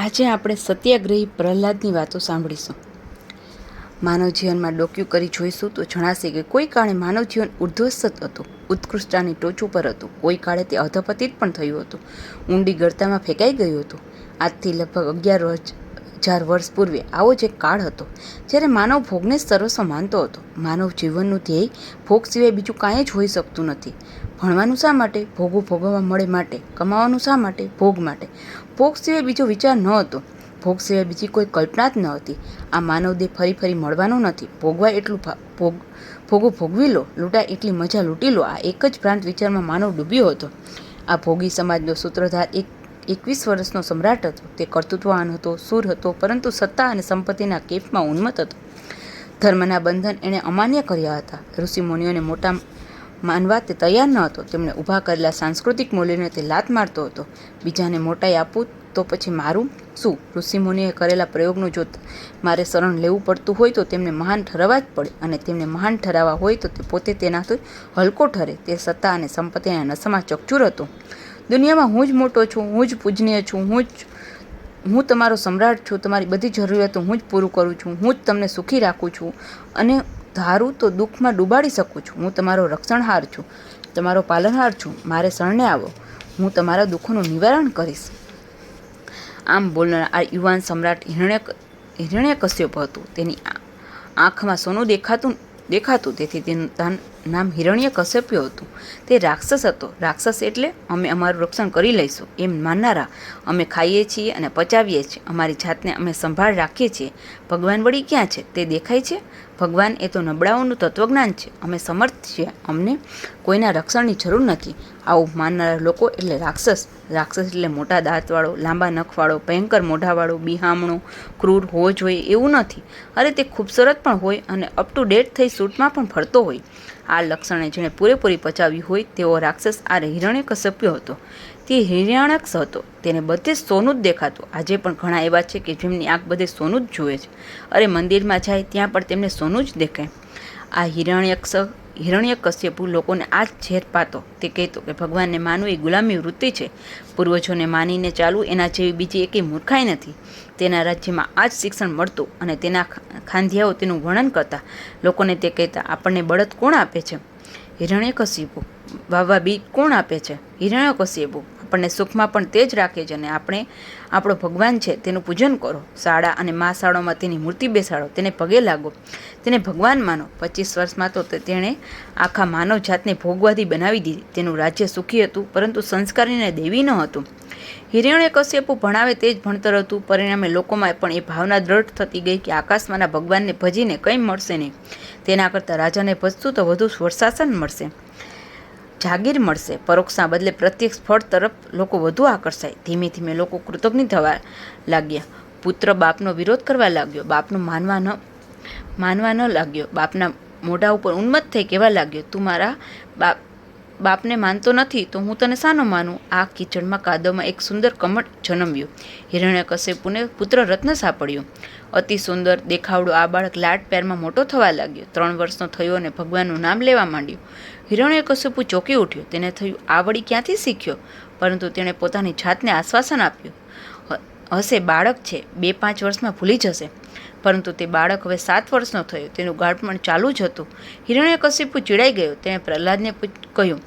આજે આપણે સત્યાગ્રહી પ્રહલાદની વાતો સાંભળીશું. માનવ જીવનમાં ડોક્યુ કરી જોઈશું તો જણાશે કે કોઈ કાળે માનવ જીવન ઉર્ધ્વસ્ત હતું, ઉત્કૃષ્ટતાની ટોચ ઉપર હતું. કોઈ કાળે તે અધપતિત પણ થયું હતું. ઊંડી ગળતામાં ફેંકાઈ ગયું હતું. આજથી લગભગ અગિયાર હજાર વર્ષ પૂર્વે આવો જ એક કાળ હતો, જ્યારે માનવ ભોગને સર્વસ્વ માનતો હતો. માનવ જીવનનું ધ્યેય ભોગ સિવાય બીજું કાંઈ જ હોઈ શકતું નથી. ભણવાનું શા માટે? ભોગો ભોગવવા મળે માટે, કમાવાનું શા માટે? ભોગ માટે. ભોગ સિવાય બીજો વિચાર ન હતો. ભોગ સિવાય બીજી કોઈ કલ્પના જ ન હતી. આ માનવ દેહ ફરી ફરી મળવાનો નથી. ભોગવા એટલું ભોગ, ભોગો ભોગવી લો, લૂંટાય એટલી મજા લૂંટી લો. આ એક જ ભ્રાંત વિચારમાં માનવ ડૂબ્યો હતો. આ ભોગી સમાજનો સૂત્રધાર એક, એકવીસ વર્ષનો સમ્રાટ હતો. તે કર્તૃત્વવાન હતો, સૂર હતો, પરંતુ સત્તા અને સંપત્તિના કેફમાં ઉન્મત હતો. ધર્મના બંધન એણે અમાન્ય કર્યા હતા. ઋષિમુનિઓને મોટા માનવા તે તૈયાર ન હતો. તેમણે ઊભા કરેલા સાંસ્કૃતિક મૂલ્યોને તે લાત મારતો હતો. બીજાને મોટાઈ આપું તો પછી મારું? શું? ઋષિમુનિએ કરેલા પ્રયોગનું જો મારે શરણ લેવું પડતું હોય તો તેમને મહાન ઠરવા જ પડે અને તેમને મહાન ઠરાવવા હોય તો તે પોતે તેનાથી હલકો ઠરે. તે સત્તા અને સંપત્તિના નશામાં ચકચૂર હતો. દુનિયામાં હું જ મોટો છું, હું જ પૂજનીય છું, હું જ, હું તમારો સમ્રાટ છું, તમારી બધી જરૂરિયાતો હું જ પૂરું કરું છું, હું જ તમને સુખી રાખું છું અને ધારું તો દુઃખમાં ડૂબાડી શકું છું. હું તમારો રક્ષણહાર છું. તમારો પાલનહાર છું. મારે શરણે આવો. હું તમારા દુઃખોનું નિવારણ કરીશ. આમ બોલનાર આ યુવાન સમ્રાટ હિરણ્ય કશ્યપ હતું. તેની આંખમાં સોનું દેખાતું દેખાતું. તેથી તેનું તાન- નામ હિરણ્ય કશ્યપ્યો હતું. તે રાક્ષસ હતો. રાક્ષસ એટલે અમે અમારું રક્ષણ કરી લઈશું. એમ માનનારા અમે ખાઈએ છીએ અને પચાવીએ છીએ. અમારી જાતને અમે સંભાળ રાખીએ છીએ. ભગવાન વળી ક્યાં છે? તે દેખાય છે? ભગવાન એ તો નબળાઓનું તત્વજ્ઞાન છે. અમે સમર્થ છીએ. અમને કોઈના રક્ષણની જરૂર નથી. આવું માનનારા લોકો એટલે રાક્ષસ. રાક્ષસ એટલે મોટા દાંતવાળો, લાંબા નખવાળો, ભયંકર મોઢાવાળો, બિહામણો, ક્રૂર હોવો જોઈએ એવું નથી. અરે તે ખૂબસૂરત પણ હોય અને અપ ટુ ડેટ થઈ સૂટમાં પણ ફરતો હોય. આ લક્ષણે જેણે પૂરેપૂરી પચાવી હોય તેવો રાક્ષસ આ હિરણ્ય કશ્યપ્યો હતો. તે હિરણ્યક્ષ હતો. તેને બધે સોનું જ દેખાતું. આજે પણ ઘણા એવા છે કે જેમની આંખ બધે સોનું જ જુએ છે. અરે મંદિરમાં જાય ત્યાં પણ તેમને સોનું જ દેખાય. આ હિરણ્યક્ષ હિરણ્ય કશ્યપુ લોકોને આ જ ઝેર પાતો. તે કહેતો કે ભગવાનને માનવું એ ગુલામી વૃત્તિ છે. પૂર્વજોને માનીને ચાલવું એના જેવી બીજી એકેય મૂર્ખાઈ નથી. તેના રાજ્યમાં આ જ શિક્ષણ મળતું અને તેના ખાંધિયાઓ તેનું વર્ણન કરતા. લોકોને તે કહેતા, આપણને બળદ કોણ આપે છે? હિરણ્યકશિપુ વાવા બી કોણ આપે છે? હિરણ્યકશિપુ આપણને સુખમાં પણ તે જ રાખે છે અને આપણે, આપણો ભગવાન છે તેનું પૂજન કરો. શાળા અને મા શાળામાં તેની મૂર્તિ બેસાડો, તેને પગે લાગો. તેને ભગવાન માનો. પચીસ વર્ષમાં તો તેણે આખા માનવ જાતને ભોગવાદી બનાવી દીધી. તેનું રાજ્ય સુખી હતું, પરંતુ સંસ્કારીને દેવી ન હતું. હિરણ્ય કશ્યપુ ભણાવે તે જ ભણતર હતું. પરિણામે લોકોમાં પણ એ ભાવના દ્રઢ થતી ગઈ કે આકાશમાંના ભગવાનને ભજીને કંઈ મળશે નહીં. તેના કરતાં રાજાને ભજતું તો વધુ સ્વરશાસન મળશે. જાગીર મળશે. પરોક્ષના બદલે પ્રત્યક્ષ ફળ તરફ લોકો વધુ આકર્ષાય. ધીમે ધીમે લોકો કૃતજ્ઞ થવા લાગ્યા. પુત્ર બાપનો વિરોધ કરવા લાગ્યો. બાપનું માનવા ન માનવા ન લાગ્યો. બાપના મોઢા ઉપર ઉન્મત થઈ કહેવા લાગ્યો, તું મારા બાપ, બાપને માનતો નથી, તો હું તને શાનો માનું? આ કિચડમાં કાદવમાં એક સુંદર કમળ જન્મ્યું. હિરણ્યકશ્યપુને પુત્ર રત્ન સાંપડ્યું. અતિ સુંદર, દેખાવડો આ બાળક લાડ પેરમાં મોટો થવા લાગ્યો. ત્રણ વર્ષનો થયો અને ભગવાનનું નામ લેવા માંડ્યું. હિરણ્યકશ્યપુ ચોંકી ઉઠ્યો. તેને થયું, આ વળી ક્યાંથી શીખ્યો? પરંતુ તેણે પોતાની જાતને આશ્વાસન આપ્યું. હશે, બાળક છે. બે પાંચ વર્ષમાં ભૂલી જશે. પરંતુ તે બાળક હવે સાત વર્ષનો થયો. તેનું ગાળપણ ચાલુ જ હતું. હિરણ્યકશિપુ ચીડાઈ ગયો. તેણે પ્રહલાદને કહ્યું,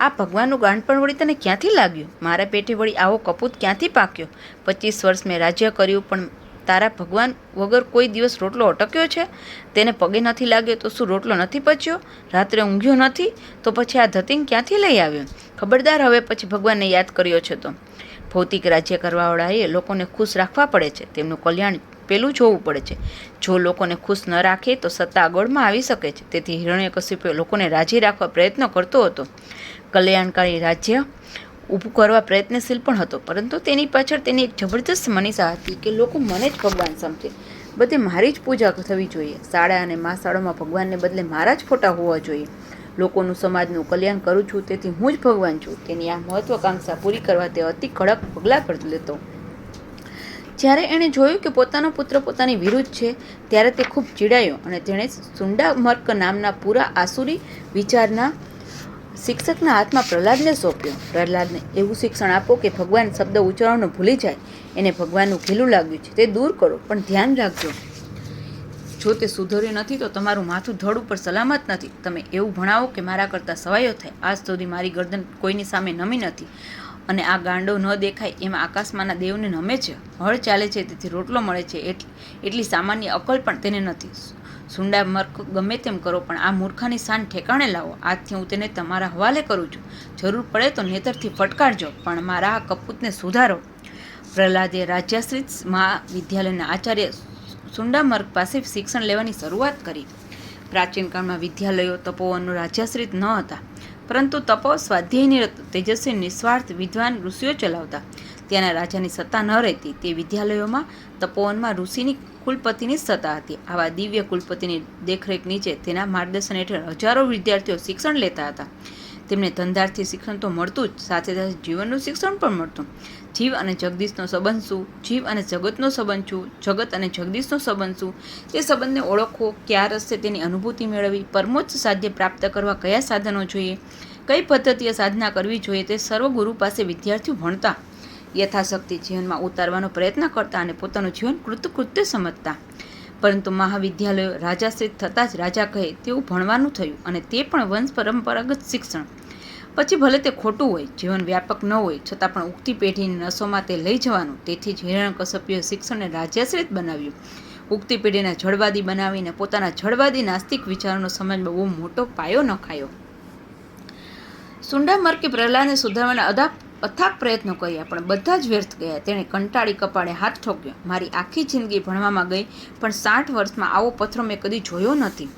આ ભગવાનનું ગાંડપણ વળી તને ક્યાંથી લાગ્યું? મારા પેટે વળી આવો કપૂત ક્યાંથી પાક્યો? પચીસ વર્ષ મેં રાજ્ય કર્યું, પણ તારા ભગવાન વગર કોઈ દિવસ રોટલો અટક્યો છે? તેને પગે નથી લાગ્યો તો શું રોટલો નથી પચ્યો? રાત્રે ઊંઘ્યો નથી તો પછી આ ધતિંગ ક્યાંથી લઈ આવ્યો? ખબરદાર હવે પછી ભગવાનને યાદ કર્યો છે તો. ભૌતિક રાજ્ય કરવાવાળાએ લોકોને ખુશ રાખવા પડે છે. તેમનું કલ્યાણ પેલું જોવું પડે છે. જો લોકોને ખુશ ન રાખે તો સત્તા આગળમાં આવી શકે છે. તેથી હિરણ્યકશિપુ લોકોને રાજી રાખવા પ્રયત્ન કરતો હતો. કલ્યાણકારી રાજ્ય ઊભું કરવા પ્રયત્નશીલ પણ હતો. પરંતુ તેની પાછળ તેની એક જબરદસ્ત મનીષા હતી કે લોકો મને જ ભગવાન સમજે. બધે મારી જ પૂજા થવી જોઈએ. શાળા અને મહાશાળામાં ભગવાનને બદલે મારા જ ફોટા હોવા જોઈએ. લોકોનું સમાજનું કલ્યાણ કરું છું, તેથી હું જ ભગવાન છું. તેની આ મહત્વાકાંક્ષા પૂરી કરવા તે અતિ કડક પગલાં કરી લેતો. જ્યારે એણે જોયું કે પોતાનો પુત્ર પોતાની વિરુદ્ધ છે, ત્યારે તે ખૂબ ચીડાયો અને તેણે સુંડામર્ક નામના પૂરા આસુરી વિચારના શિક્ષકના હાથમાં પ્રહલાદને સોંપ્યો. પ્રહલાદને એવું શિક્ષણ આપો કે ભગવાન શબ્દ ઉચ્ચારણો ભૂલી જાય. એને ભગવાનનું ઘેલું લાગ્યું છે. તે દૂર કરો, પણ ધ્યાન રાખજો. જો તે સુધર્યું નથી, તો તમારું માથું ધડ ઉપર સલામત નથી. તમે એવું ભણાવો કે મારા કરતાં સવાયો થાય. આજ સુધી મારી ગરદન કોઈની સામે નમી નથી. અને આ ગાંડો ન દેખાય, એમાં આકાશમાંના દેવને નમે છે. હળ ચાલે છે, તેથી રોટલો મળે છે. એટલી એટલી સામાન્ય અકલ પણ તેને નથી. સુંડા મર્ક ગમે તેમ કરો, પણ આ મૂર્ખાની શાન ઠેકાણે લાવો. આજથી હું તેને તમારા હવાલે કરું છું. જરૂર પડે તો નેતરથી ફટકારજો, પણ મારા આ કપૂતને સુધારો. પ્રહલાદે રાજ્યાશ્રિત મહાવિદ્યાલયના આચાર્ય સુંડામર્ગ પાસે શિક્ષણ લેવાની શરૂઆત કરી. પ્રાચીન કાળમાં વિદ્યાલયો તપોવનનો રાજ્યાશ્રિત ન હતા, પરંતુ તપો સ્વાધ્યાયની તેજસ્વી, નિસ્વાર્થ, વિદ્વાન ઋષિઓ ચલાવતા. ત્યાંના રાજાની સત્તા ન રહેતી, તે વિદ્યાલયોમાં તપોવનમાં ઋષિની કુલપતિની સત્તા હતી. આવા દિવ્ય કુલપતિની દેખરેખ નીચે તેના માર્ગદર્શન હેઠળ હજારો વિદ્યાર્થીઓ શિક્ષણ લેતા હતા. તેમને ધંધાર્થી શિક્ષણ તો મળતું જ, સાથે સાથે જીવનનું શિક્ષણ પણ મળતું. જીવ અને જગદીશનો સંબંધ શું? જીવ અને જગતનો સંબંધ શું? જગત અને જગદીશનો સંબંધ શું? તે સંબંધને ઓળખવો, કયા રસ્તે તેની અનુભૂતિ મેળવવી, પરમોચ્ચ સાધ્ય પ્રાપ્ત કરવા કયા સાધનો જોઈએ, કઈ પદ્ધતિએ સાધના કરવી જોઈએ તે સર્વ ગુરુ પાસે વિદ્યાર્થીઓ ભણતા યથાશક્તિ જીવનમાં ઉતારવાનો પ્રયત્ન કરતા અને પોતાનું જીવન કૃતકૃત્ય સમજતા. પરંતુ મહાવિદ્યાલયો રાજાશ્રિત થતાં જ રાજા કહે, તેવું ભણવાનું થયું અને તે પણ વંશ પરંપરાગત શિક્ષણ. પછી ભલે તે ખોટું હોય, જીવન વ્યાપક ન હોય, છતાં પણ ઉગતી પેઢીની નસોમાં તે લઈ જવાનું. તેથી જ હિરણ્યકશ્યપીએ શિક્ષણને રાજ્યાશ્રિત બનાવ્યું. ઉગતી પેઢીને જળવાદી બનાવીને પોતાના જળવાદી નાસ્તિક વિચારોનો સમાજમાં બહુ મોટો પાયો નખાયો. સુંડામર્કે પ્રહલાદને સુધારવાના અદા અથાગ પ્રયત્નો કર્યા, પણ બધા જ વ્યર્થ ગયા. તેણે કંટાળી કપાળે હાથ ઠોક્યો. મારી આખી જિંદગી ભણવામાં ગઈ, પણ સાઠ વર્ષમાં આવો પથ્થર મેં કદી જોયો નથી.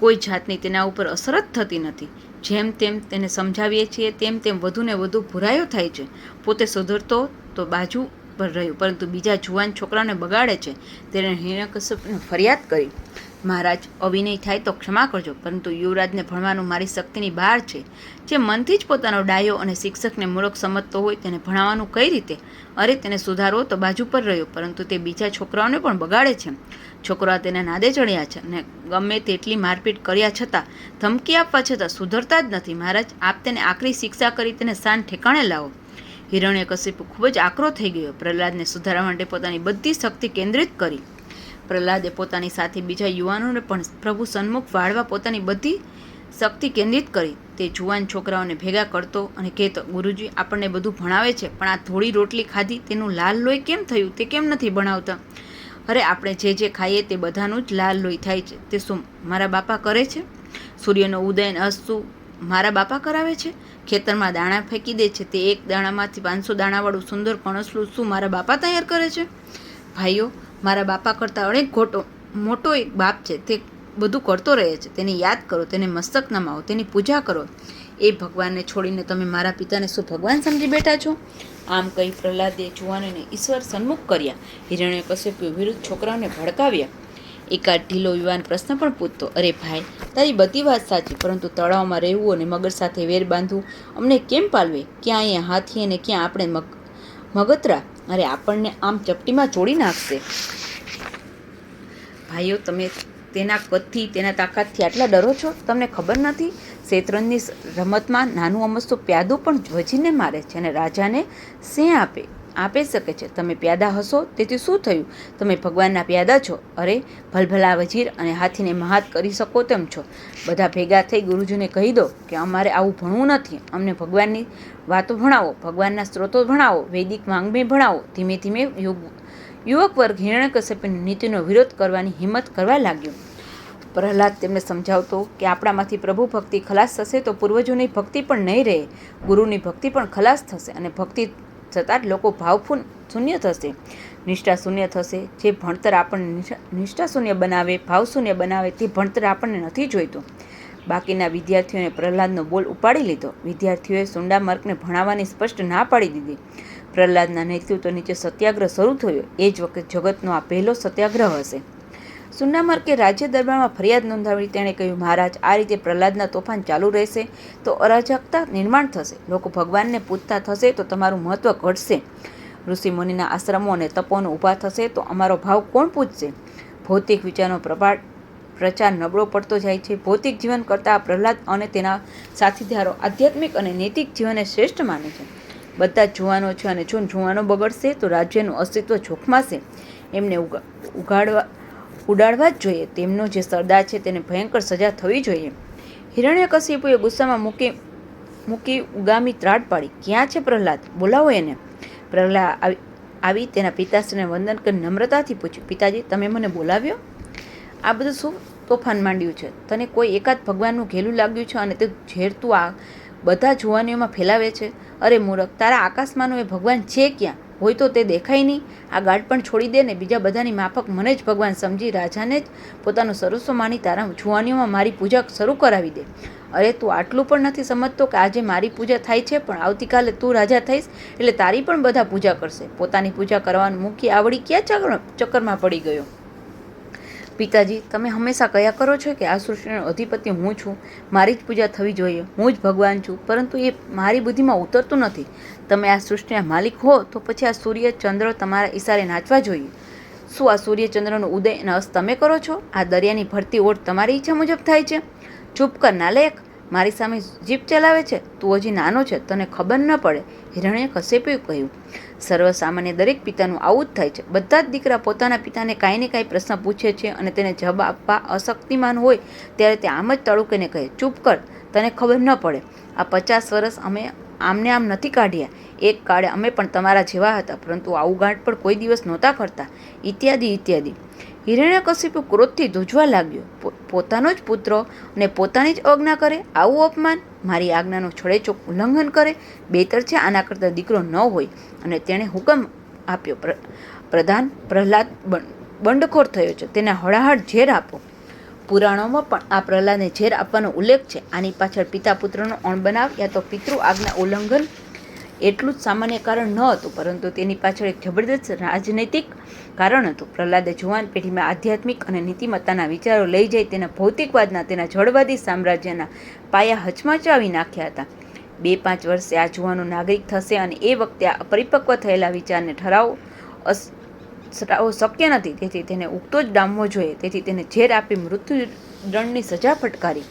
કોઈ જાતની તેના ઉપર અસર જ થતી નથી. જેમ તેમ તેને સમજાવીએ છીએ, તેમ તેમ વધુને વધુ ભૂરાયો થાય છે. પોતે સુધરતો તો બાજુ પર રહ્યો, પરંતુ બીજા જુવાન છોકરાને બગાડે છે. તેણે હિરણ્યકશ્યપને ફરિયાદ કરી. મહારાજ અવિનય થાય તો ક્ષમા કરજો, પરંતુ યુવરાજને ભણવાનું મારી શક્તિની બહાર છે. જે મનથી જ પોતાનો ડાયો અને શિક્ષકને મૂળખ સમજતો હોય તેને ભણાવવાનું કઈ રીતે? અરે, તેને સુધારવો તો બાજુ પર રહ્યો, પરંતુ તે બીજા છોકરાઓને પણ બગાડે છે. છોકરા તેના નાદે ચડ્યા છે અને ગમે તેટલી મારપીટ કર્યા છતાં ધમકી આપવા છતાં સુધરતા જ નથી. મહારાજ, આપ તેને આકરી શિક્ષા કરી તેને શાન ઠેકાણે લાવો. હિરણ્ય કશ્યપ ખૂબ જ આકરો થઈ ગયો. પ્રહલાદને સુધારવા માટે પોતાની બધી શક્તિ કેન્દ્રિત કરી. પ્રહલાદે પોતાની સાથે બીજા યુવાનોને પણ પ્રભુ સન્મુખ વાળવા પોતાની બધી શક્તિ કેન્દ્રિત કરી. તે જુવાન છોકરાઓને ભેગા કરતો અને કહેતો, ગુરુજી, આપણને બધું ભણાવે છે, પણ આ થોડી રોટલી ખાધી, તેનું લાલ લોહી કેમ થયું? તે કેમ નથી ભણાવતા? અરે, આપણે જે જે ખાઈએ તે બધાનું જ લાલ લોહી થાય છે. તે શું મારા બાપા કરે છે? સૂર્યનો ઉદયન અસ્ત મારા બાપા કરાવે છે? ખેતરમાં દાણા ફેંકી દે છે. તે એક દાણામાંથી પાંચસો દાણાવાળું સુંદર કણસલું શું મારા બાપા તૈયાર કરે છે? ભાઈઓ મારા બાપા કરતાં અનેક ઘોટો મોટો એક બાપ છે, તે બધું કરતો રહે છે. તેને યાદ કરો, તેને મસ્તક નમાવો તેની પૂજા કરો. એ ભગવાનને છોડીને તમે મારા પિતાને શું ભગવાન સમજી બેઠા છો? આમ કહી પ્રહલાદે જુવાનોને ઈશ્વર સન્મુખ કર્યા. હિરણ્ય કશ્યપ વિરુદ્ધ છોકરાઓને ભડકાવ્યા. એકાદ ઢીલો યુવાન પ્રશ્ન પણ પૂછતો, અરે ભાઈ, તારી બધી વાત સાચી, પરંતુ તળાવમાં રહેવું અને મગર સાથે વેર બાંધવું અમને કેમ પાલવે? ક્યાં અહીંયા હાથી અને ક્યાં આપણે મગ, મગતરા? અરે આપણને આમ ચપટીમાં જોડી નાખશે. ભાઈઓ, તમે તેના કદથી, તેના તાકાતથી આટલા ડરો છો? તમને ખબર નથી? શેતરંજની રમતમાં નાનું અમસ્તું પ્યાદું પણ ધ્વજીને મારે છે અને રાજાને સિંહ આપે? આપી શકે છે. તમે પ્યાદા હશો, તેથી શું થયું? તમે ભગવાનના પ્યાદા છો. અરે ભલભલા વજીર અને હાથીને મહાત કરી શકો તેમ છો. બધા ભેગા થઈ ગુરુજીને કહી દો કે અમારે આવું ભણવું નથી. અમને ભગવાનની વાતો ભણાવો, ભગવાનના સ્ત્રોતો ભણાવો, વૈદિક વાંગમે ભણાવો. ધીમે ધીમે યુગ, યુવક વર્ગ હિરણ્યકશ્યપની નીતિનો વિરોધ કરવાની હિંમત કરવા લાગ્યો. પ્રહલાદ તેમને સમજાવતો કે આપણામાંથી પ્રભુ ભક્તિ ખલાસ થશે તો પૂર્વજોની ભક્તિ પણ નહીં રહે. ગુરુની ભક્તિ પણ ખલાસ થશે અને ભક્તિ થતાં જ લોકો ભાવફૂન શૂન્ય થશે. નિષ્ઠા શૂન્ય થશે. જે ભણતર આપણને નિષ્ઠા શૂન્ય બનાવે, ભાવ શૂન્ય બનાવે તે ભણતર આપણને નથી જોઈતું. બાકીના વિદ્યાર્થીઓને પ્રહલાદનો બોલ ઉપાડી લીધો. વિદ્યાર્થીઓએ સુંડા મર્કને ભણાવવાની સ્પષ્ટ ના પાડી દીધી. પ્રહલાદના નેતૃત્વ નીચે સત્યાગ્રહ શરૂ થયો. એ જ વખતે જગતનો આ પહેલો સત્યાગ્રહ હશે. સુન્નામર્કે રાજ્ય દરબારમાં ફરિયાદ નોંધાવી તેણે કહ્યું, મહારાજ, આ રીતે પ્રહલાદના તોફાન ચાલુ રહેશે તો અરાજકતા નિર્માણ થશે. લોકો ભગવાનને પૂજતા થશે તો તમારું મહત્વ ઘટશે. ઋષિ મુનિના આશ્રમો અને તપોનો ઊભા થશે તો અમારો ભાવ કોણ પૂજશે? ભૌતિક વિચારનો પ્રભાવ, પ્રચાર નબળો પડતો જાય છે. ભૌતિક જીવન કરતાં પ્રહલાદ અને તેના સાથીદારો આધ્યાત્મિક અને નૈતિક જીવનને શ્રેષ્ઠ માને છે. બધા જુવાનો છે અને જો જુવાનો બગડશે તો રાજ્યનું અસ્તિત્વ જોખમાશે. એમને ઉગા, ઉગાડવા ઉડાડવા જ જોઈએ. તેમનો જે સરદાર છે તેને ભયંકર સજા થવી જોઈએ. હિરણ્યકશિપુએ ગુસ્સામાં મૂકી મૂકી ઉગામી ત્રાડ પાડી. ક્યાં છે પ્રહલાદ? બોલાવો એને. પ્રહલાદ આવી તેના પિતાશ્રીને વંદન કરી નમ્રતાથી પૂછ્યું, પિતાજી, તમે મને બોલાવ્યો? આ બધું શું તોફાન માંડ્યું છે? તને કોઈ એકાદ ભગવાનનું ઘેલું લાગ્યું છે અને તે ઝેર તું આ બધા જુવાનીઓમાં ફેલાવે છે? અરે મૂરખ, તારા આકાશમાંનો એ ભગવાન છે ક્યાં? હોય તો તે દેખાય નહીં. આ ગાઢ પણ છોડી દે ને બીજા બધાની માફક મને જ ભગવાન સમજી રાજાને જ પોતાનું સરસ્વ માની તારા જુવાનીઓમાં મારી પૂજા શરૂ કરાવી દે. અરે, તું આટલું પણ નથી સમજતો કે આજે મારી પૂજા થાય છે, પણ આવતીકાલે તું રાજા થઈશ એટલે તારી પણ બધા પૂજા કરશે. પોતાની પૂજા કરવાનું મૂકી આવડી ક્યાં ચક્કરમાં પડી ગયો? પિતાજી, તમે હંમેશા કયા કરો છો કે આ સૃષ્ટિનો અધિપતિ હું છું? મારી જ પૂજા થવી જોઈએ. હું જ ભગવાન છું, પરંતુ એ મારી બુદ્ધિમાં ઉતરતું નથી. તમે આ સૃષ્ટિના માલિક હો, તો પછી આ સૂર્ય ચંદ્ર તમારા ઈશારે નાચવા જોઈએ. શું આ સૂર્ય ચંદ્રનો ઉદય અને અસ્ત તમે કરો છો? આ દરિયાની ભરતી ઓટ તમારી ઈચ્છા મુજબ થાય છે. ચૂપ કર નાલાયક મારી સામે જીપ ચલાવે છે. તું હજી નાનો છે. તને ખબર ન પડે. હિરણ્ય કશ્યપે કહ્યું. સર્વસામાન્ય દરેક પિતાનું આવું જ થાય છે. બધા જ દીકરા પોતાના પિતાને કાંઈ ને કાંઈ પ્રશ્ન પૂછે છે અને તેને જવાબ આપવા અશક્તિમાન હોય, ત્યારે તે આમ જ તળુકીને કહે, ચૂપ કર. તને ખબર ન પડે. આ પચાસ વર્ષ અમે આમને આમ નથી કાઢ્યા. એક કાળે અમે પણ તમારા જેવા હતા, પરંતુ આવું ગાંઠ પણ કોઈ દિવસ નહોતા કરતા. ઇત્યાદિ ઇત્યાદિ. હિરણ્યકશિપુ ક્રોધથી ધૂજવા લાગ્યો. પોતાનો જ પુત્ર અને પોતાની જ આજ્ઞા કરે, આવું અપમાન? મારી આજ્ઞાનો છડેચોક ઉલ્લંઘન કરે બેતર છે આના કરતાં દીકરો ન હોય. અને તેણે હુકમ આપ્યો. પ્ર- પ્રધાન પ્રહલાદ બંડખોર થયો છે. તેને હળાહળ ઝેર આપો. પુરાણોમાં પણ આ પ્રહલાદને ઝેર આપવાનો ઉલ્લેખ છે. આની પાછળ પિતા પુત્રનો અણબનાવ યા તો પિતૃ આજ્ઞા ઉલ્લંઘન એટલું જ સામાન્ય કારણ ન હતું, પરંતુ તેની પાછળ એક જબરદસ્ત રાજનૈતિક કારણ હતું. પ્રહલાદે જુવાન પેઢીમાં આધ્યાત્મિક અને નીતિમત્તાના વિચારો લઈ જઈ તેના ભૌતિકવાદના, તેના જળવાદી સામ્રાજ્યના પાયા હચમચાવી નાખ્યા હતા. બે પાંચ વર્ષે આ જુવાનો નાગરિક થશે અને એ વખતે આ પરિપક્વ થયેલા વિચારને ઠરાવ શક્ય નથી. તેથી તેને ઉગતો જ ડામવો જોઈએ. તેથી તેને ઝેર આપી મૃત્યુદંડની સજા ફટકારી.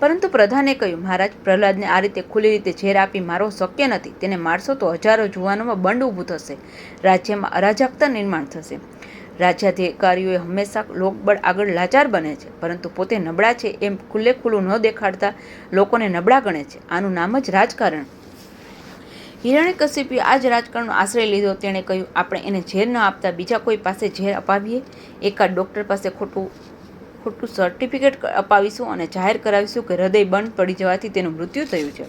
પરંતુ પ્રધાને કહ્યું, મહારાજ, પ્રહલાદને આ રીતે ખુલ્લી રીતે ઝેર આપી મારો શક્ય નથી. તેને મારશો તો હજારો જુવાનોમાં બંડ ઊભું થશે. રાજ્યમાં અરાજકતા નિર્માણ થશે. રાજ્યાધિકારીઓએ હંમેશા લોકબળ આગળ લાચાર બને છે. પરંતુ પોતે નબળા છે એમ ખુલ્લે ખુલ્લું ન દેખાડતા લોકોને નબળા ગણે છે. આનું નામ જ રાજકારણ હિરણ્યકશિપુએ આ જ રાજકારણનો આશ્રય લીધો. તેણે કહ્યું, આપણે એને ઝેર ન આપતા, બીજા કોઈ પાસે ઝેર અપાવીએ? એકાદ ડૉક્ટર પાસે ખોટું ખોટું સર્ટિફિકેટ અપાવીશું અને જાહેર કરાવીશું કે હૃદય બંધ પડી જવાથી તેનું મૃત્યુ થયું છે.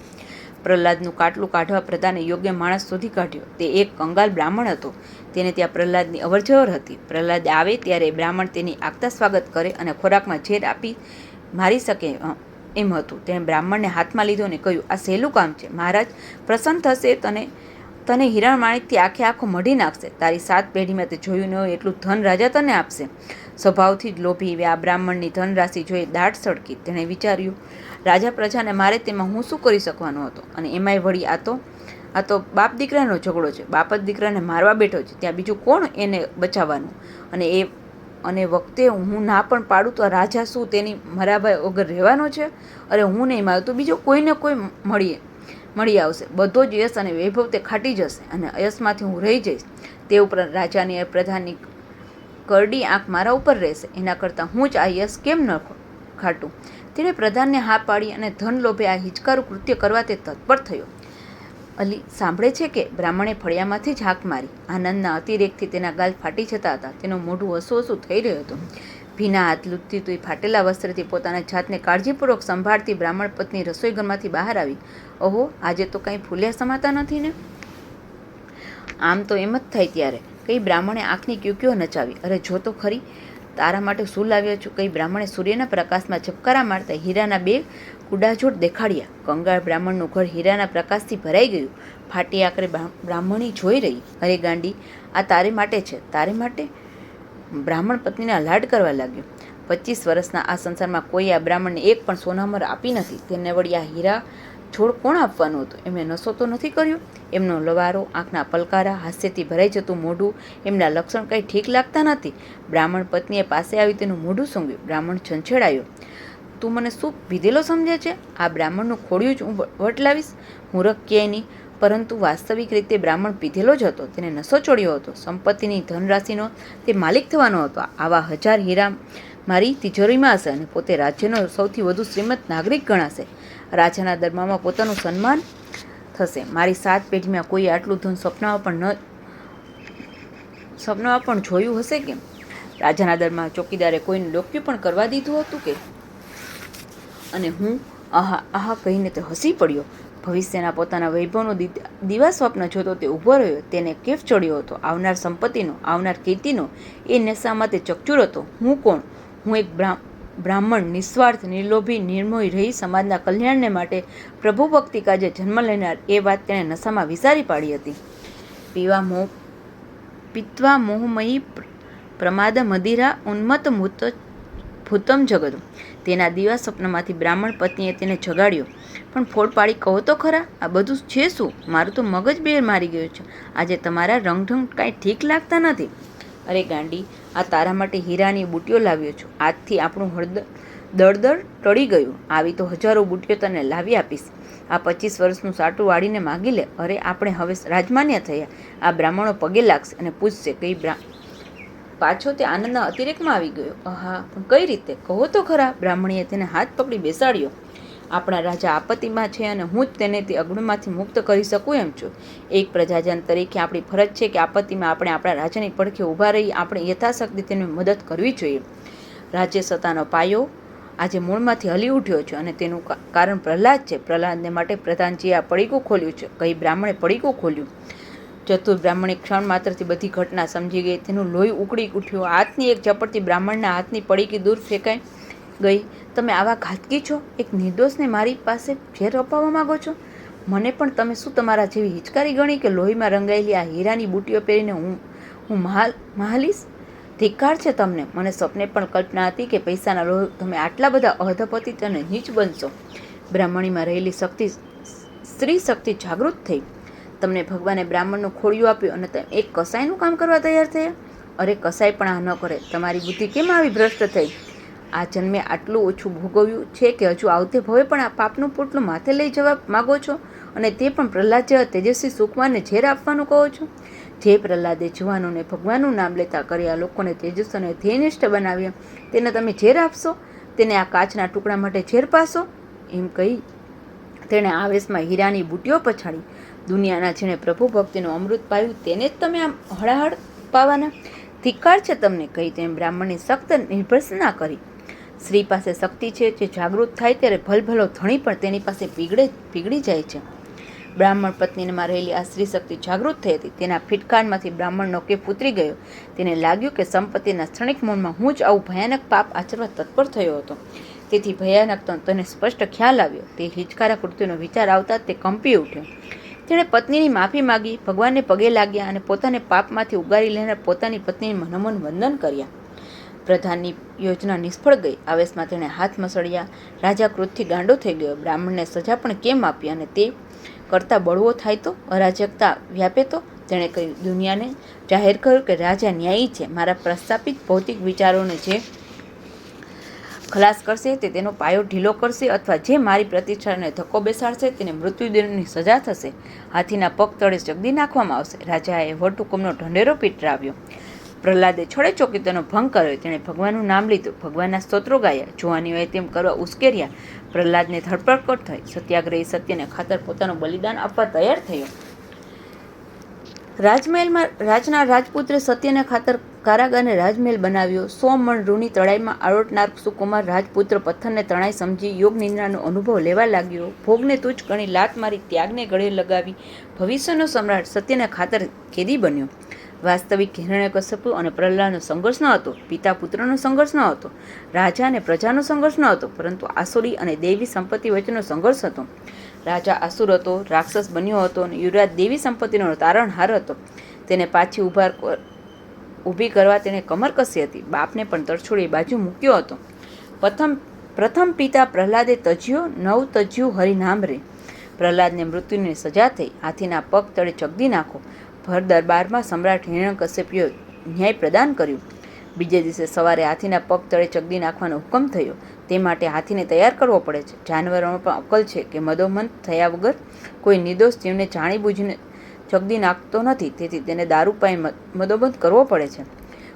પ્રહલાદનું કાટલું કાઢવા પ્રધાને યોગ્ય માણસ શોધી કાઢ્યો. તે એક કંગાલ બ્રાહ્મણ હતો. તેને ત્યાં પ્રહલાદની અવરજવર હતી. પ્રહલાદ આવે ત્યારે બ્રાહ્મણ તેની આગતા સ્વાગત કરે અને ખોરાકમાં ઝેર આપી, મારી શકે એમ હતું. તેણે બ્રાહ્મણને હાથમાં લીધો અને કહ્યું, આ સહેલું કામ છે. મહારાજ, પ્રસન્ન થશે તને તને હિરણ માણિકથી આખે આખો મઢી નાખશે. તારી સાત પેઢીમાં તે જોયું ન હોય એટલું ધન રાજા તને આપશે. સ્વભાવથી જ લોભી આ બ્રાહ્મણની ધનરાશિ જોઈ દાઢ સળકી તેણે વિચાર્યું, રાજા પ્રજાને મારે તેમાં હું શું કરી શકવાનો હતો? અને એમાંય વળી આ તો આ તો બાપ દીકરાનો ઝઘડો છે. બાપ જ દીકરાને મારવા બેઠો છે. ત્યાં બીજું કોણ એને બચાવવાનું? અને એ અને વખતે હું ના પણ પાડું તો રાજા શું તેની મરાભાઈ વગર રહેવાનો છે? અરે હું નહીં, મારું તો બીજો કોઈને કોઈ મળીએ, મળી આવશે. બધો જ યશ અને વૈભવ તે ખાટી જશે અને યશમાંથી હું રહી જઈશ. તે ઉપરાંત રાજાની પ્રધાનની કરડી આંખ મારા ઉપર રહેશે. એના કરતાં હું જ આ યશ કેમ ન ખાટું? તેણે પ્રધાનને હા પાડી અને ધન લોભે આ હિચકારું કૃત્ય કરવા તે તત્પર થયો. અલી સાંભળે છે કે બ્રાહ્મણે ફળિયામાંથી જ હાક મારી. આનંદના અતિરેકથી તેના ગાલ ફાટી જતા હતા. તેનું મોઢું હસું હસું થઈ રહ્યું હતું. ભીના હાથ લૂંટતી એ ફાટેલા વસ્ત્રથી પોતાના જાતને કાળજીપૂર્વક સંભાળતી બ્રાહ્મણ પત્ની રસોઈઘરમાંથી બહાર આવી. ઓહો, આજે તો કંઈ ફૂલ્યા સમાતા નથી ને? આમ તો એમ જ થાય ત્યારે. કઈ બ્રાહ્મણે આંખની ક્યુક્યો નચાવી. અરે, જો તો ખરી. તારા માટે શું લાવ્યો છું? કઈ બ્રાહ્મણે સૂર્યના પ્રકાશમાં ઝબકારા મારતા હીરાના બે કુડાજોડ દેખાડ્યા. કંગાળ બ્રાહ્મણનું ઘર હીરાના પ્રકાશથી ભરાઈ ગયું. ફાટી આકરે બ્રાહ્મણી જોઈ રહી. અરે ગાંડી, આ તારે માટે છે. તારે માટે? બ્રાહ્મણ પત્નીના લાડ કરવા લાગ્યો. પચીસ વર્ષના આ સંસારમાં કોઈ આ બ્રાહ્મણને એક પણ સોનામર આપી નથી. તેને વળી આ હીરા છોડ કોણ આપવાનું હતું? એમણે નશો તો નથી કર્યો? એમનો લવારો, આંખના પલકારા, હાસ્યથી ભરાઈ જતું મોઢું, એમના લક્ષણ કંઈ ઠીક લાગતા નથી? બ્રાહ્મણ પત્નીએ પાસે આવી તેનું મોઢું સૂંઘ્યું. બ્રાહ્મણ છંછેડાયો. તું મને શું પીધેલો સમજે છે? આ બ્રાહ્મણનું ખોડિયું જ હું વટલાવીશ. મૂરખ ક્યાંય નહીં. પરંતુ વાસ્તવિક રીતે બ્રાહ્મણ પીધેલો જ હતો. તેને નશો ચોડ્યો હતો. સંપત્તિની ધનરાશિનો તે માલિક થવાનો હતો. આવા હજાર હીરા મારી તિજોરીમાં હશે અને પોતે રાજ્યનો સૌથી વધુ શ્રીમંત નાગરિક ગણાશે. રાજાના દરબારમાં પોતાનું સન્માન થશે. મારી સાત પેઢીમાં કોઈ આટલું ધન સપનામાં પણ ન સપનામાં પણ જોયું હશે કે રાજાના દરમાં ચોકીદારે કોઈને ડોક્યુ પણ કરવા દીધું હતું કે અને હું આહા આહા કહીને તે હસી પડ્યો. ભવિષ્યના પોતાના વૈભવનો દિવા સ્વપ્ન જોતો તે ઊભો રહ્યો. તેને કેફ ચડ્યો હતો. આવનાર સંપત્તિનો, આવનાર કીર્તિનો, એ નેશામાં તે ચકચૂર હતો. હું કોણ? હું એક બ્રાહ્મણ, નિસ્વાર્થ, નિર્લોભી, નિર્મોહી રહી સમાજના કલ્યાણને માટે પ્રભુ ભક્તિ કાજે જન્મ લેનાર એ વાત તેણે નશામાં વિસારી પાડી હતી. પીવા મોહ પિત્વા મોહમયી પ્રમાદ મદિરા ઉન્મત્ત મૂત ભૂતમ જગત તેના દિવા સ્વપ્નમાંથી બ્રાહ્મણ પત્નીએ તેને જગાડ્યો. પણ ફોડ પાડી કહો તો ખરા, આ બધું છે શું? મારું તો મગજ બેર મારી ગયું છે. આજે તમારા રંગઢંગ કાંઈ ઠીક લાગતા નથી. અરે ગાંડી, આ તારા માટે હીરાની બુટીઓ લાવ્યો છું. આજથી આપણું હળદર દળદળ ટળી ગયું. આવી તો હજારો બુટીઓ તને લાવી આપીશ. આ પચીસ વર્ષનું સાટું વાળીને માગી લે. અરે, આપણે હવે રાજમાન્ય થયા. આ બ્રાહ્મણો પગે લાગશે અને પૂછશે કઈ બ્રા પાછો તે આનંદના અતિરેકમાં આવી ગયો. આહા પણ કઈ રીતે? કહો તો ખરા. બ્રાહ્મણીએ તેને હાથ પકડી બેસાડ્યો. આપણા રાજા આપત્તિમાં છે અને હું જ તેને તે અગુણમાંથી મુક્ત કરી શકું એમ છું. એક પ્રજાજન તરીકે આપણી ફરજ છે કે આપત્તિમાં આપણે આપણા રાજાની પડખે ઊભા રહી આપણે યથાશક્તિ તેની મદદ કરવી જોઈએ. રાજ્ય સત્તાનો પાયો આજે મૂળમાંથી હલી ઉઠ્યો છે અને તેનું કારણ પ્રહલાદ છે. પ્રહલાદને માટે પ્રધાનજીએ આ પડીકું ખોલ્યું છે. કઈ બ્રાહ્મણે પડીકું ખોલ્યું? ચતુર બ્રાહ્મણે ક્ષણ માત્રથી બધી ઘટના સમજી ગઈ. તેનું લોહી ઉકળી ઉઠ્યું. હાથની એક ઝપટથી બ્રાહ્મણના હાથની પડીકી દૂર ફેંકાઈ ગઈ. તમે આવા ઘાતકી છો? એક નિર્દોષને મારી પાસે ઝેર અપાવવા માંગો છો? મને પણ તમે શું તમારા જેવી હિચકારી ગણી કે લોહીમાં રંગાયેલી આ હીરાની બુટીઓ પહેરીને હું હું મહાલ મહાલીશ ધિક્કાર છે તમને. મને સપને પણ કલ્પના હતી કે પૈસાના લોહ તમે આટલા બધા અધપતિત અને નીચ બનશો. બ્રાહ્મણીમાં રહેલી શક્તિ સ્ત્રી શક્તિ જાગૃત થઈ. તમને ભગવાને બ્રાહ્મણનું ખોળિયું આપ્યું અને તમે એક કસાઈનું કામ કરવા તૈયાર થયા? અરે, કસાઈ પણ આ ન કરે. તમારી બુદ્ધિ કેમ આવી ભ્રષ્ટ થઈ? આ જન્મે આટલું ઓછું ભોગવ્યું છે કે હજુ આવતે ભવે પણ આ પાપનું પોટલું માથે લઈ જવા માગો છો? અને તે પણ પ્રહલાદ જેવા તેજસ્વી સુકમાને ઝેર આપવાનું કહો છો? જે પ્રહલાદે જવાનોને ભગવાનનું નામ લેતા કર્યા, લોકોને તેજસ અને ધ્યેયનિષ્ઠ બનાવ્યા, તેને તમે ઝેર આપશો? તેને આ કાચના ટુકડા માટે ઝેર પાશો એમ કહી તેણે આવેશમાં હીરાની બુટીઓ પછાડી દુનિયાના જેણે પ્રભુ ભક્તિનું અમૃત પાયું તેને જ તમે આમ હળાહળ પાવાના. ધિક્કાર છે તમને કહી તેમ બ્રાહ્મણની સખ્ત નિર્ભરસના કરી. સ્ત્રી પાસે શક્તિ છે જે જાગૃત થાય ત્યારે ભલભલો ધણી પણ તેની પાસે પીગળે, પીગળી જાય છે. બ્રાહ્મણ પત્નીમાં રહેલી આ સ્ત્રી શક્તિ જાગૃત થઈ હતી. તેના ફિટકારમાંથી બ્રાહ્મણનો કેફ ઉતરી ગયો. તેને લાગ્યું કે સંપત્તિના ક્ષણિક મનમાં હું જ આવું ભયાનક પાપ આચરવા તત્પર થયો હતો. તેથી ભયાનક તો તેને સ્પષ્ટ ખ્યાલ આવ્યો. તે હિચકારા કૃત્યનો વિચાર આવતા તે કંપી ઉઠ્યો. તેણે પત્નીની માફી માગી, ભગવાનને પગે લાગ્યા અને પોતાને પાપમાંથી ઉગારી લઈને પોતાની પત્નીને મનોમન વંદન કર્યા. પ્રધાનની યોજના નિષ્ફળ ગઈ. આવેશમાં તેણે હાથ મસળ્યા. રાજા ક્રોધથી ગાંડો થઈ ગયો. બ્રાહ્મણને સજા પણ કેમ આપી અને તે કરતાં બળવો થાય તો? અરાજકતા વ્યાપે તો? તેણે કહ્યું, દુનિયાને જાહેર કર્યું કે રાજા ન્યાયી છે. મારા પ્રસ્થાપિત ભૌતિક વિચારોને જે ખલાસ કરશે, તે તેનો પાયો ઢીલો કરશે અથવા જે મારી પ્રતિષ્ઠાને ધક્કો બેસાડશે, તેને મૃત્યુદંડની સજા થશે. હાથીના પગ તળે જગદી નાખવામાં આવશે. રાજાએ વટહુકમનો ઢંઢેરો પીટરાવ્યો. પ્રહલાદે છોડે ચોકી તેનો ભંગ કર્યો. તેણે ભગવાનનું નામ લીધું. ભગવાનના સ્તોત્રો ગાયા. જોવાનીઓએ તેમ કરવા ઉશ્કેર્યા. પ્રહલાદને ધરપકડ થઈ. સત્યાગ્રહી સત્યને ખાતર પોતાનું બલિદાન આપવા તૈયાર થયો. રાજમહેલમાં, રાજના રાજપુત્રે સત્યને ખાતર કારાગારને રાજમહેલ બનાવ્યો. સો મણ તળાઈમાં આરોટનાર સુકુમાર રાજપુત્ર પથ્થરને તણાઈ સમજી યોગ નિંદ્રાનો અનુભવ લેવા લાગ્યો. ભોગને તુચ્છ ગણી લાત મારી ત્યાગને ગળે લગાવી ભવિષ્યનો સમ્રાટ સત્યને ખાતર કેદી બન્યો. વાસ્તવિક હિરણ્યકશ્યપુ અને પ્રહલાદનો સંઘર્ષ ન હતો. પિતા પુત્રનો સંઘર્ષ ન હતો. રાજા અને પ્રજાનો સંઘર્ષ ન હતો. પરંતુ આસુરી અને દેવી સંપત્તિ વચ્ચેનો સંઘર્ષ હતો. રાજા આસુર હતો, રાક્ષસ બન્યો હતો અને યુવરાજ દેવી સંપત્તિનો તારણહાર હતો. તેને પાછી ક- ઊભી કરવા તેણે કમર કસી હતી. બાપને પણ તરછોડી બાજુ મૂક્યો હતો. પ્રથમ પ્રથમ પિતા પ્રહલાદે તજ્યો, નવ તજ્યું હરિનામ રે. પ્રહલાદને મૃત્યુની સજા થઈ. હાથીના પગ તળે ચગદી નાખો. ભર દરબારમાં સમ્રાટ હિરણ્યકશ્યપે ન્યાય પ્રદાન કર્યું. બીજે દિવસે સવારે હાથીના પગ તળે ચગદી નાખવાનો હુકમ થયો. તે માટે હાથીને તૈયાર કરવો પડે છે. જાનવરોમાં પણ અકલ છે કે મદોમંત થયા વગર કોઈ નિર્દોષ જીવને જાણીબૂજીને ચગદી નાખતો નથી, તેથી તેને દારૂ પાઈ મદોબંધ કરવો પડે છે.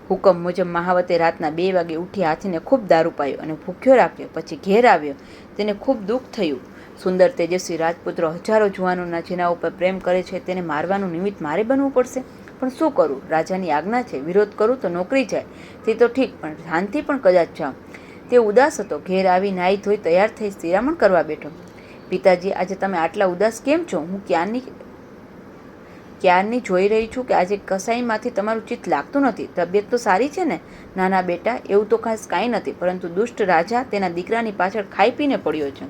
હુકમ મુજબ મહાવતે રાતના બે વાગે ઉઠી હાથીને ખૂબ દારૂ પાયો અને ભૂખ્યો રાખ્યો, પછી ઘેર આવ્યો. તેને ખૂબ દુઃખ થયું. સુંદર તેજસ્વી રાજપુત્રો હજારો જુવાનોના જેના ઉપર પ્રેમ કરે છે, તેને મારવાનું નિમિત્ત મારે બનવું પડશે. પણ શું કરું? રાજાની આજ્ઞા છે, વિરોધ કરું તો નોકરી જાય. તે તો ઠીક, પણ શાંતિ પણ કદાચ જાઉં. તે ઉદાસ હતો. ઘેર આવી નાહી ધોઈ તૈયાર થઈ શિરામણ કરવા બેઠો. પિતાજી, આજે તમે આટલા ઉદાસ કેમ છો? હું ક્યારની ક્યારની જોઈ રહી છું કે આજે કસાઈમાંથી તમારું ચિત્ત લાગતું નથી, તબિયત તો સારી છે ને? નાના બેટા, એવું તો ખાસ કાંઈ નથી, પરંતુ દુષ્ટ રાજા તેના દીકરાની પાછળ ખાઈ પીને પડ્યો છે.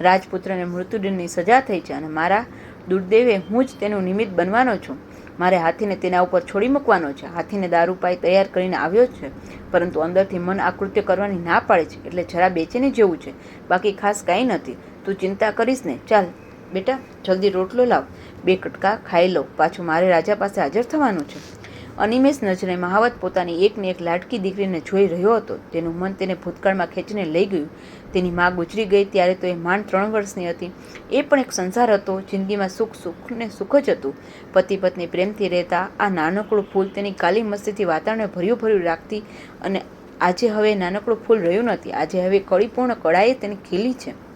રાજપુત્રને મૃત્યુદંડની સજા થઈ છે અને મારા દુર્દેવે હું જ તેનું નિમિત્ત બનવાનો છું. મારે હાથીને તેના ઉપર છોડી મૂકવાનો છે. હાથીને દારૂ પાઈ તૈયાર કરીને આવ્યો છે, પરંતુ અંદરથી મન આકૃત્ય કરવાની ના પાડે છે, એટલે જરા બેચેની જેવું છે. બાકી ખાસ કાંઈ નથી. તું ચિંતા કરીશ ને. ચાલ. બેટા, જલ્દી રોટલો લાવ. બે કટકા ખાઈ લો. પાછું મારે રાજા પાસે હાજર થવાનું છે. અનિમેષ નજરે મહાવત પોતાની એકને એક લાટકી દીકરીને જોઈ રહ્યો હતો. તેનું મન તેને ભૂતકાળમાં ખેંચીને લઈ ગયું. તેની મા ગુજરી ગઈ ત્યારે તો એ માંડ ત્રણ વર્ષની હતી. એ પણ એક સંસાર હતો, જિંદગીમાં સુખ સુખ ને સુખ જ હતું. પતિ પત્ની પ્રેમથી રહેતા, આ નાનકડું ફૂલ તેની કાલી મસ્તીથી વાતાવરણને ભર્યું ભર્યું રાખતી અને આજે હવે નાનકડું ફૂલ રહ્યું નથી. આજે હવે કળીપૂર્ણ કળાએ તેની ખીલી છે.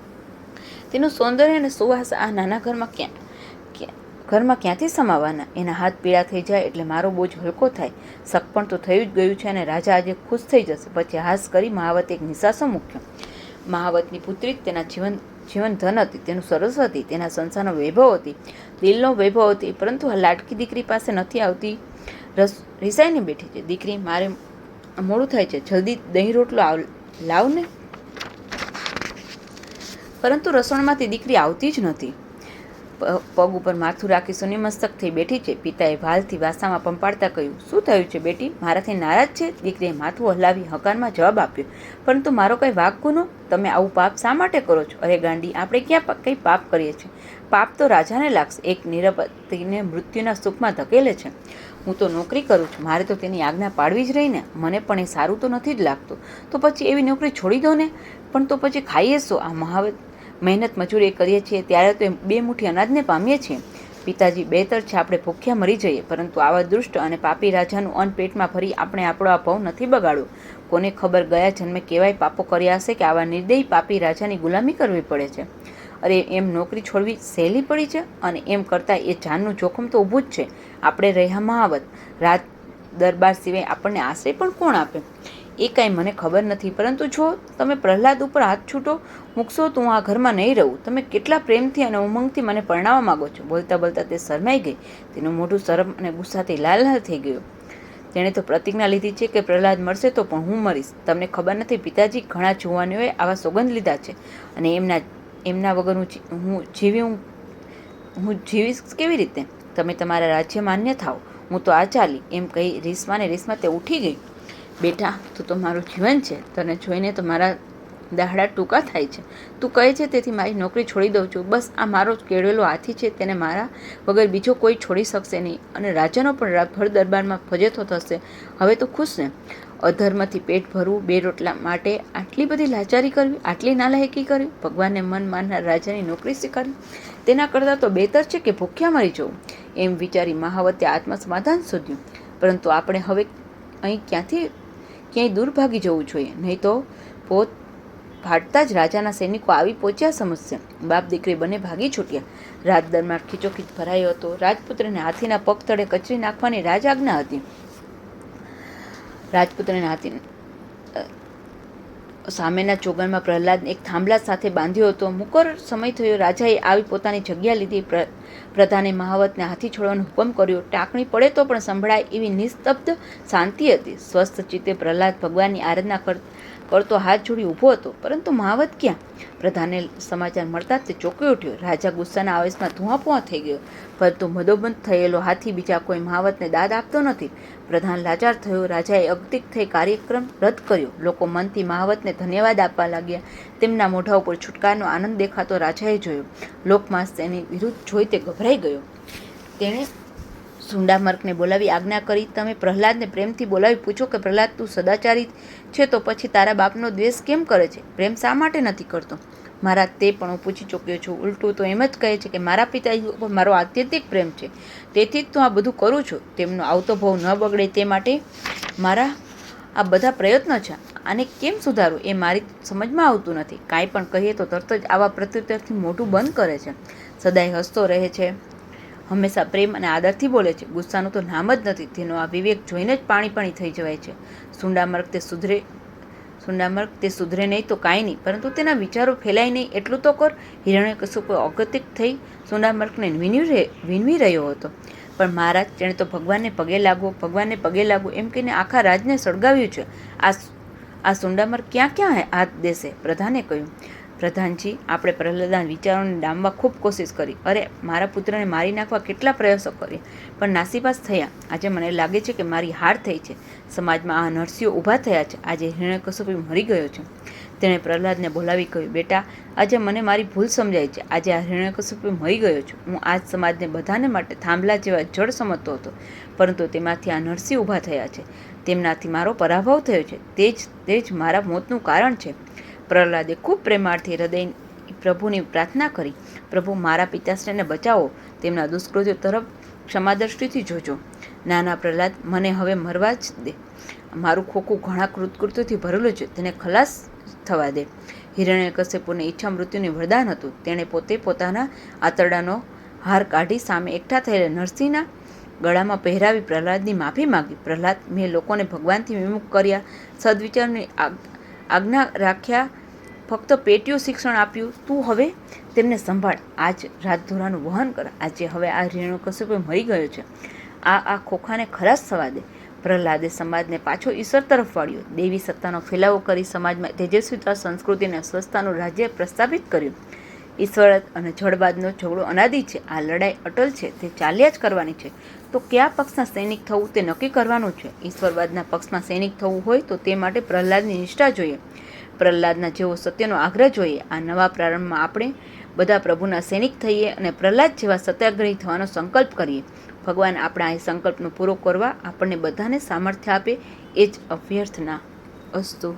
તેનું સૌંદર્ય અને સુવાસ આ નાના ઘરમાં ક્યાં? ઘરમાં ક્યાંથી સમાવાના એના હાથ પીળા થઈ જાય એટલે મારો બોજ હલકો થાય. સગપણ તો થયું જ ગયું છે અને રાજા આજે ખુશ થઈ જશે. પછી હાસ કરી મહાવતે એક નિશાસો મૂક્યો. મહાવતની પુત્રી તેના જીવન જીવન ધન હતી, તેનું સરસ હતી, તેના સંસારનો વૈભવ હતી, દિલનો વૈભવ હતી, પરંતુ આ લાડકી દીકરી પાસે નથી આવતી. રસ, રિસાઈને બેઠી છે. દીકરી, મારે મોડું થાય છે. જલ્દી દહીં રોટલો લાવ ને પરંતુ રસોણમાંથી દીકરી આવતી જ નથી પગ ઉપર માથું રાખી સુનિમસ્તક થઈ બેઠી છે. પિતાએ ભાલથી વાસામાં પંપાડતા કહ્યું, શું થયું છે બેટી? મારાથી નારાજ છે? દીકરીએ માથું હલાવી હકારમાં જવાબ આપ્યો, પરંતુ મારો કંઈ વાક ગુનો તમે આવું પાપ શા માટે કરો છો? અરે ગાંડી, આપણે ક્યાં કંઈ પાપ કરીએ છીએ? પાપ તો રાજાને લાગશે, એક નિરપતિને મૃત્યુના સુખમાં ધકેલે છે. હું તો નોકરી કરું છું, મારે તો તેની આજ્ઞા પાડવી જ રહી ને. મને પણ એ સારું તો નથી જ લાગતું. તો પછી એવી નોકરી છોડી દો ને. પણ તો પછી ખાઈએ શું? આ મહાવત મહેનત મજૂરી કરીએ છીએ ત્યારે તો બે મુઠ્ઠી અનાજને પામીએ છીએ. પિતાજી બહેતર છે, આપણે ભૂખ્યા મરી જઈએ, પરંતુ આવા દુષ્ટ અને પાપી રાજાનું અન્ન પેટમાં ભરી આપણે આપણો આ ભાવ નથી બગાડ્યો. કોને ખબર ગયા જન્મે કેવાય પાપો કર્યા હશે કે આવા નિર્દયી પાપી રાજાની ગુલામી કરવી પડે છે? અરે, એમ નોકરી છોડવી સહેલી પડી છે? અને એમ કરતાં એ જાનનું જોખમ તો ઊભું જ છે. આપણે રહ્યા મહાવત. રાજ દરબાર સિવાય આપણને આશ્રય પણ કોણ આપે? એ કાંઈ મને ખબર નથી. પરંતુ જો તમે પ્રહલાદ ઉપર હાથ છૂટો, મૂકશો તો હું આ ઘરમાં નહીં રહું. તમે કેટલા પ્રેમથી અને ઉમંગથી મને પરણાવવા માગો છો? બોલતા બોલતા તે શરમાઈ ગઈ. તેનું મોઢું શરમ અને ગુસ્સાથી લાલ થઈ ગયું. તેણે તો પ્રતિજ્ઞા લીધી છે કે પ્રહલાદ મળશે તો પણ હું મરીશ. તમને ખબર નથી, પિતાજી ઘણા જુવાનીઓએ આવા સોગંદ લીધા છે. અને એમના એમના વગર હું હું જીવી, હું જીવીશ કેવી રીતે? તમે તમારા રાજ્ય માન્ય થાઓ હું તો આ ચાલી એમ કહી રીસમાં ને રીસમાં તે ઉઠી ગઈ. બેટા, તું તો મારું જીવન છે, તને જોઈને તો મારા દાહડા ટૂંકા થાય છે. તું કહે છે, તેથી મારી નોકરી છોડી દઉં છું. બસ, આ મારો કેળવેલો હાથી છે, તેને મારા વગર બીજો કોઈ છોડી શકશે નહીં. અને રાજાનો પણ ભર દરબારમાં ફજેતો થશે. હવે તો ખુશ ને? અધર્મથી પેટ ભરવું, બે રોટલા માટે આટલી બધી લાચારી કરવી, આટલી નાલાયકી કરવી? ભગવાનને મન માનનાર રાજાની નોકરી સ્વીકારવી તેના કરતાં તો બહેતર છે કે ભૂખ્યા મરી જવું? એમ વિચારી મહાવતે આત્મસમાધાન શોધ્યું. પરંતુ આપણે હવે અહીં ક્યાંથી ક્યાંય દૂર ભાગી જવું જોઈએ. નહીં તો પોત ફાટતા જ રાજાના સૈનિકો આવી પહોંચ્યા સમજશે. બાપ દીકરી બંને ભાગી છૂટ્યા. રાજ દરબાર ખીચોખીચ ભરાયો હતો. રાજપુત્રને હાથીના પગ તળે કચરી નાખવાની રાજ આજ્ઞા હતી. રાજપુત્રને હાથી સામેના ચોગનમાં પ્રહલાદને એક થાંભલા સાથે બાંધ્યો હતો. મુકર સમય થયો. રાજાએ આવી પોતાની જગ્યા લીધી. પ્ર- પ્રધાને મહાવતને હાથી છોડવાનો હુકમ કર્યો. ટાંકણી પડે તો પણ સંભળાય એવી નિસ્તબ્ધ શાંતિ હતી. સ્વસ્થ ચિત્તે પ્રહલાદ ભગવાનની આરાધના કર કરતો હાથ જોડી ઊભો હતો, પરંતુ મહાવત ક્યાં? પ્રધાને સમાચાર મળતા તે ચોકી ઉઠ્યો. રાજા ગુસ્સાના આવેશમાં ધુઆપુઆ થઈ ગયો. પરંતુ મદોબંધ થયેલો હાથી બીજા કોઈ મહાવતને દાદ આપતો નથી. પ્રધાન લાચાર થયો. રાજાએ અગતિક થઈ કાર્યક્રમ રદ કર્યો. લોકો મનથી મહાવતને ધન્યવાદ આપવા લાગ્યા. તેમના મોઢા ઉપર છુટકારનો આનંદ દેખાતો રાજાએ જોયો. લોકમાસ તેની વિરુદ્ધ જોઈ તે ગભરાઈ ગયો. તેણે સુંડામર્કને બોલાવી આજ્ઞા કરી, તમે પ્રહલાદને પ્રેમથી બોલાવી પૂછો કે, પ્રહલાદ, તું સદાચારી છે તો પછી તારા બાપનો દ્વેષ કેમ કરે છે? પ્રેમ શા માટે નથી કરતો? મારા તે પણ હું પૂછી ચૂક્યો છું. ઉલટું તો એમ જ કહે છે કે, મારા પિતાજી ઉપર મારો આત્યંતિક પ્રેમ છે. તેથી જ તો આ બધું કરું છું. તેમનો આવતો ભાવ ન બગડે તે માટે મારા આ બધા પ્રયત્નો છે. આને કેમ સુધારવું એ મારી સમજમાં આવતું નથી. કાંઈ પણ કહીએ તો તરત જ આવા પ્રત્યુત્તરથી મોટું બંધ કરે છે. સદાય હસતો રહે છે. હંમેશા પ્રેમ અને આદરથી બોલે છે. ગુસ્સાનું તો નામ જ નથી. તેનો આ વિવેક જોઈને જ પાણી પાણી થઈ જવાય છે. સુંડામર્ગ તે સુધરે સુંડામર્ગ તે સુધરે નહીં તો કાંઈ નહીં. પરંતુ તેના વિચારો ફેલાય નહીં. એટલું તો કર, હિરણ્ય કશું કોઈ અગતિક થઈ સુંડામર્ગને વિનવી વિનવી રહ્યો હતો. પણ મહારાજ, તેણે તો ભગવાનને પગે લાગવો, ભગવાનને પગે લાગવો એમ કહીને આખા રાજને સળગાવ્યું છે. આ આ સુંડામર ક્યાં ક્યાં હાથ દેશે? પ્રધાને કહ્યું. પ્રધાનજી, આપણે પ્રહલાદાન વિચારોને ડામવા ખૂબ કોશિશ કરી. અરે, મારા પુત્રને મારી નાખવા કેટલા પ્રયાસો કર્યા? પણ નાસીપાસ થયા. આજે મને લાગે છે કે મારી હાર થઈ છે. સમાજમાં આ નરસીઓ ઊભા થયા છે. આજે હિરણ્યકશપુ મરી ગયો છે. તેણે પ્રહલાદને બોલાવી કહ્યું, બેટા, આજે મને મારી ભૂલ સમજાય છે. આજે આ હિરણ્યકશપુ મરી ગયો છું. હું આજ સમાજને બધાને માટે થાંભલા જેવા જળ સમજતો હતો. પરંતુ તેમાંથી આ નરસિંહ ઊભા થયા છે. તેમનાથી મારો પરાભવ થયો છે. તે જ તે જ મારા મોતનું કારણ છે. પ્રહલાદે ખૂબ પ્રેમાળથી હૃદય પ્રભુની પ્રાર્થના કરી, પ્રભુ, મારા પિતાશ્રીને બચાવો, તેમના દુષ્કૃત્યો તરફ ક્ષમાદ્રષ્ટિથી જોજો. નાના પ્રહલાદ, મને હવે મરવા જ દે. મારું ખોખું ઘણા કૃતકૃત્યોથી ભરેલું છે. તેને ખલાસ થવા દે. હિરણ્યકશ્યપુને ઈચ્છા મૃત્યુની વરદાન હતું. તેણે પોતે પોતાના આંતરડાનો હાર કાઢી સામે એકઠા થયેલા નરસિંહના ગળામાં પહેરાવી પ્રહલાદની માફી માગી. પ્રહલાદ, મેં લોકોને ભગવાનથી વિમુખ કર્યા. સદવિચારની આજ્ઞા રાખ્યા. ફક્ત પેટીઓ શિક્ષણ આપ્યું. તું હવે તેમને સંભાળ. આજ રાજધોરાનું વહન કર. આજે હવે આ રેણુ કશ્યપે મરી ગયો છે. આ આ ખોખાને ખલાસ થવા દે. પ્રહલાદે સમાજને પાછો ઈશ્વર તરફ વાળ્યો. દેવી સત્તાનો ફેલાવો કરી સમાજમાં તેજસ્વીતા સંસ્કૃતિને સ્વસ્થતાનું રાજ્ય પ્રસ્થાપિત કર્યું. ઈશ્વર અને જળબાદનો ઝઘડો અનાદિ છે. આ લડાઈ અટલ છે. તે ચાલ્યા જ કરવાની છે. તો કયા પક્ષના સૈનિક થવું તે નક્કી કરવાનું છે? ઈશ્વરવાદના પક્ષમાં સૈનિક થવું હોય તો તે માટે પ્રહલાદની નિષ્ઠા જોઈએ. પ્રહલાદના જેવો સત્યનો આગ્રહ જોઈએ. આ નવા પ્રારંભમાં આપણે બધા પ્રભુના સૈનિક થઈએ અને પ્રહલાદ જેવા સત્યાગ્રહી થવાનો સંકલ્પ કરીએ. ભગવાન આપણા એ સંકલ્પનો પૂરો કરવા આપણને બધાને સામર્થ્ય આપે એ જ અભ્યર્થના અસ્તુ.